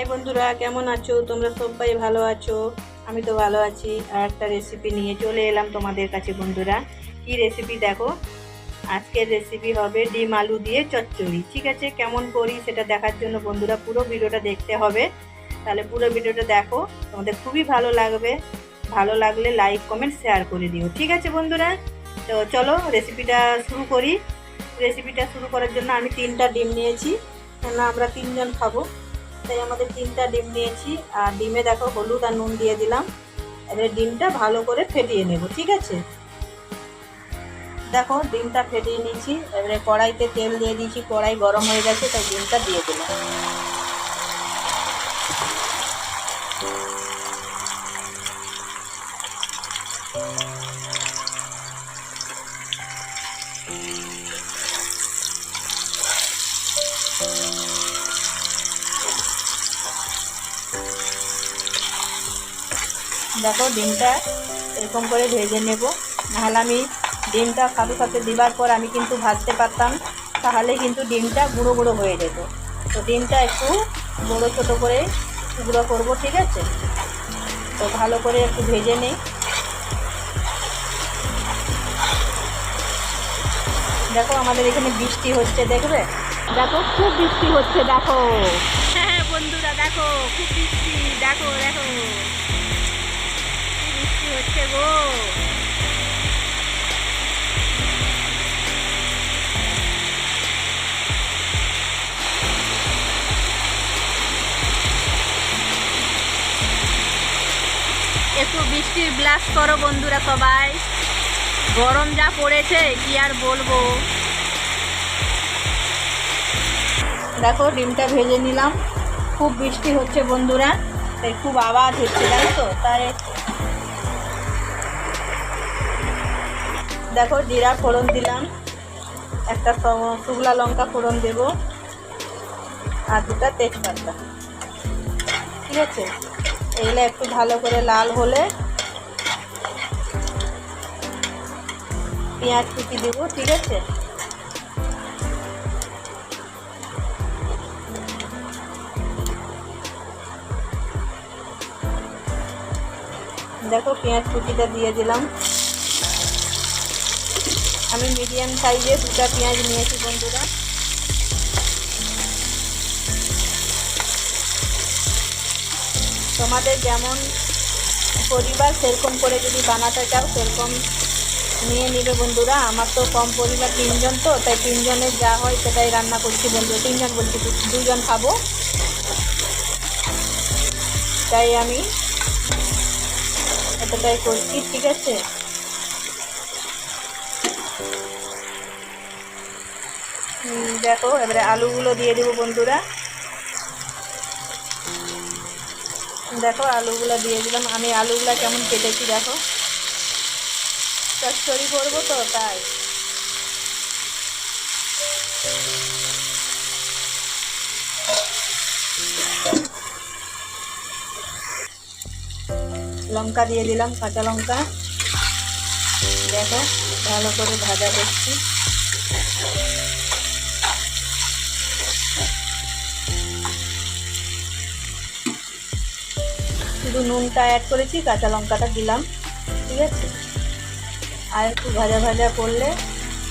High বন্ধুরা, কেমন আছো? তোমরা সবাই ভালো আছো? আমি তো ভালো আছি। আর একটা রেসিপি নিয়ে চলে এলাম তোমাদের কাছে বন্ধুরা। কি রেসিপি দেখো? আজকের রেসিপি হবে ডিম আলু দিয়ে চচ্চড়ি, ঠিক আছে? কেমন করি সেটা দেখার জন্য বন্ধুরা পুরো ভিডিওটা দেখতে হবে। তাহলে পুরো ভিডিওটা দেখো, তোমাদের খুবই ভালো লাগবে। ভালো লাগলে লাইক কমেন্ট শেয়ার করে দিও, ঠিক আছে বন্ধুরা? তো চলো রেসিপিটা শুরু করি। রেসিপিটা শুরু করার জন্য আমি তিনটা ডিম নিয়েছি। কেন আমরা তিনজন খাব। তাই আমাদের তিনটা ডিম নিয়েছি। আর ডিমে দেখো হলুদ আর নুন দিয়ে দিলাম। এবারে ডিমটা ভালো করে ফেটিয়ে নেব, ঠিক আছে? দেখো, ডিমটা ফেটিয়ে নিয়েছি। এবারে কড়াইতে তেল দিয়ে দিয়েছি, কড়াই গরম হয়ে গেছে, তাই ডিমটা দিয়ে দিলাম। দেখো ডিমটা এরকম করে ভেজে নেব। নাহলে আমি ডিমটা সাথে সাথে দেওয়ার পর আমি কিন্তু ভাজতে পারতাম, তাহলে কিন্তু ডিমটা গুঁড়ো গুঁড়ো হয়ে যেত। তো ডিমটা একটু বড়ো ছোটো করে গুঁড়ো করব, ঠিক আছে? তো ভালো করে একটু ভেজে নিই। দেখো আমাদের এখানে বৃষ্টি হচ্ছে, দেখবে? দেখো, খুব বৃষ্টি হচ্ছে, দেখো। হ্যাঁ বন্ধুরা, দেখো, খুব বৃষ্টি, দেখো দেখো। একটু বৃষ্টির ব্লাস করো বন্ধুরা সবাই। গরম যা পড়েছে, কি আর বলব? দেখো, ডিমটা ভেজে নিলাম। খুব বৃষ্টি হচ্ছে বন্ধুরা, তাই খুব আওয়াজ হচ্ছে, জানো তো? তাই দেখো জিরা ফোড়ন দিলাম। একটা শুকলা লঙ্কা ফোড়ন দেব। আর দুটা তেজপাতা। ঠিক আছে? এগুলো একটু ভালো করে লাল হলে পেঁয়াজ কুচি দেবো, ঠিক আছে? দেখো পেঁয়াজ কুচিটা দিয়ে দিলাম। আমি মিডিয়াম সাইজে দুটা পেঁয়াজ নিয়েছি বন্ধুরা। তোমাদের যেমন পরিবার সেরকম করে যদি বানাতে চাও, সেরকম নিয়ে নিবে বন্ধুরা। আমার তো কম পরিবার তিনজন তো, তাই তিনজনের যা হয় সেটাই রান্না করছি বন্ধু। তিনজন বলছি দুজন খাব। তাই আমি এতটাই করছি, ঠিক আছে? দেখো, এবারে আলুগুলো দিয়ে দেবো বন্ধুরা। দেখো, আলুগুলো দিয়ে দিলাম। আমি আলুগুলো কেমন কেটেছি দেখো। চচ্চড়ি করব তো, তাই। লঙ্কা দিয়ে দিলাম, কাঁচা লঙ্কা। দেখো, ভালো করে ভাজা করছি। শুধু নুনটা অ্যাড করেছি, কাঁচা লঙ্কাটা দিলাম, ঠিক আছে? আর একটু ভাজা ভাজা করলে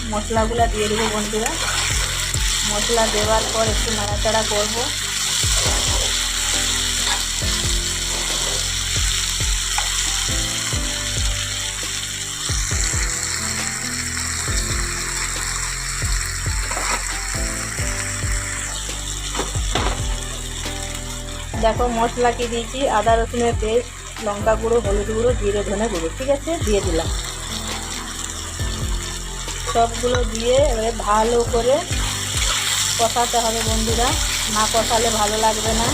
মশলাগুলো দিয়ে দেবো বন্ধুরা। মশলা দেওয়ার পর একটু নাড়াচাড়া করব। দেখো মশলা কি দিয়েছি, আদা রসুনের পেস্ট, লঙ্কা গুঁড়ো, হলুদ গুঁড়ো, জিরে ধনে গুঁড়ো, ঠিক আছে? দিয়ে দিলাম। সবগুলো দিয়ে এবারে ভালো করে কষাতে হবে বন্ধুরা। না কষালে ভালো লাগবে না।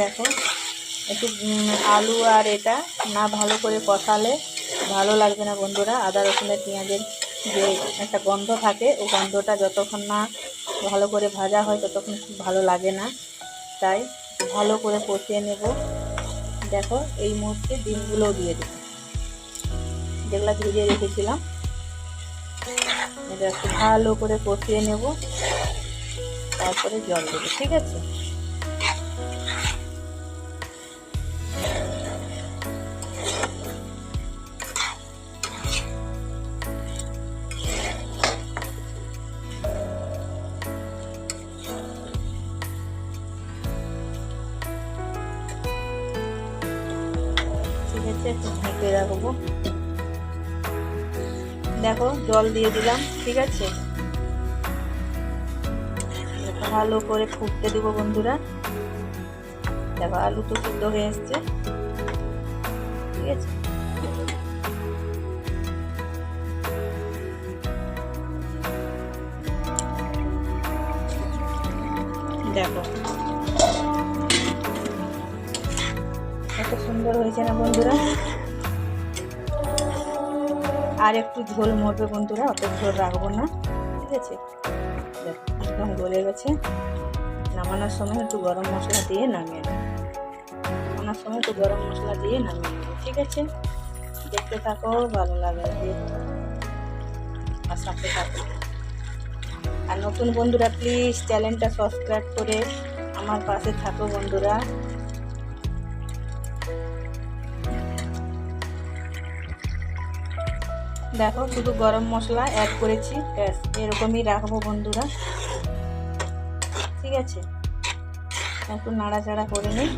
দেখো, একটু আলু আর এটা না ভালো করে কষালে ভালো লাগবে না বন্ধুরা। আদা, রসুনের পেঁয়াজের যে একটা গন্ধ থাকে, ও গন্ধটা যতক্ষণ না ভালো করে ভাজা হয়, ততক্ষণ খুব ভালো লাগে না। তাই ভালো করে কষিয়ে নেব। দেখো, এই মুহূর্তে ডিমগুলোও দিয়ে দেবো। যেগুলো ভিজিয়ে রেখেছিলাম এটা ভালো করে কষিয়ে নেব। তারপরে জল দেবো, ঠিক আছে? একটু ঢেকে রাখব। দেখো, জল দিয়ে দিলাম, ঠিক আছে? ভালো করে ফুটতে দেবো বন্ধুরা। দেখো, আলু তো সিদ্ধ হয়ে এসছে। ঠিক আছে? দেখো সুন্দর হয়েছে না বন্ধুরা? আর একটু ঝোল মরবে বন্ধুরা, অত ঝোল রাখব না, ঠিক আছে? একদম গলে গেছে। নামানোর সময় একটু গরম মশলা দিয়ে নামিয়ে নেব নামানোর সময় একটু গরম মশলা দিয়ে নামিয়ে নেব ঠিক আছে? দেখতে থাকো, ভালো লাগে আর সাথে থাকো। আর নতুন বন্ধুরা প্লিজ চ্যানেলটা সাবস্ক্রাইব করে আমার পাশে থাকো বন্ধুরা। দেখো, শুধু গরম মশলা অ্যাড করেছি, ব্যাস, এরকমই রাখব বন্ধুরা। ঠিক আছে? একটু নাড়াচাড়া করে নিই।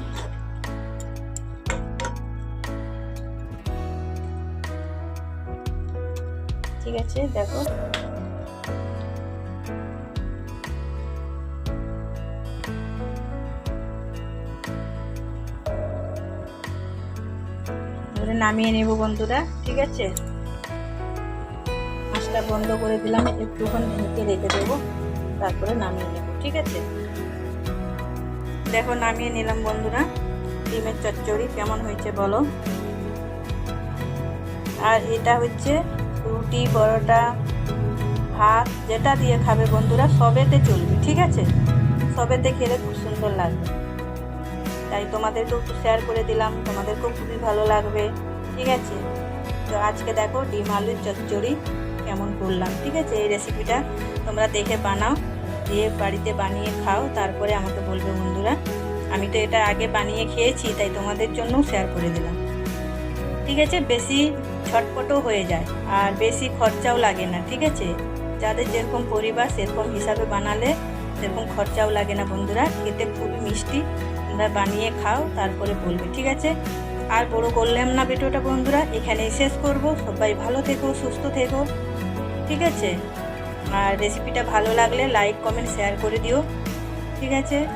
ঠিক আছে, দেখো। নামিয়ে নেব বন্ধুরা, ঠিক আছে? মাছটা বন্ধ করে দিলাম, একটুখানি ঢেকে রেখে দেবো, তারপরে নামিয়ে নেব, ঠিক আছে? দেখো, নামিয়ে নিলাম বন্ধুরা, ডিমের চচ্চড়ি, কেমন হয়েছে বলো? আর এটা হচ্ছে রুটি, পরোটা, ভাত, যেটা দিয়ে খাবে বন্ধুরা, সবেতে চলবে, ঠিক আছে? সবেতে খেলে খুব সুন্দর লাগবে। তাই তোমাদেরকেও একটু শেয়ার করে দিলাম, তোমাদেরকেও খুবই ভালো লাগবে, ঠিক আছে? তো আজকে দেখো ডিম, আলুর চচ্চড়ি কেমন করলাম, ঠিক আছে? এই রেসিপিটা তোমরা দেখে বানাও, দিয়ে বাড়িতে বানিয়ে খাও, তারপরে আমাকে বলবে বন্ধুরা। আমি তো এটা আগে বানিয়ে খেয়েছি, তাই তোমাদের জন্যও শেয়ার করে দিলাম। ঠিক আছে? বেশি ছটপটও হয়ে যায়, আর বেশি খরচাও লাগে না, ঠিক আছে? যাদের যেরকম পরিবার, সেরকম হিসাবে বানালে সেরকম খরচাও লাগে না বন্ধুরা। খেতে খুবই মিষ্টি, তোমরা বানিয়ে খাও, তারপরে বলবে, ঠিক আছে? আর বড় করলাম না ভিডিওটা বন্ধুরা, এখানেই শেষ করব। সবাই ভালো থেকো, সুস্থ থেকো। ঠিক আছে? আর রেসিপিটা ভালো লাগলে লাইক কমেন্ট শেয়ার করে দিও। ঠিক আছে?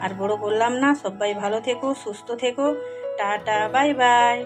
আর বড় করলাম না, সবাই ভালো থেকো, সুস্থ থেকো। Tata bye bye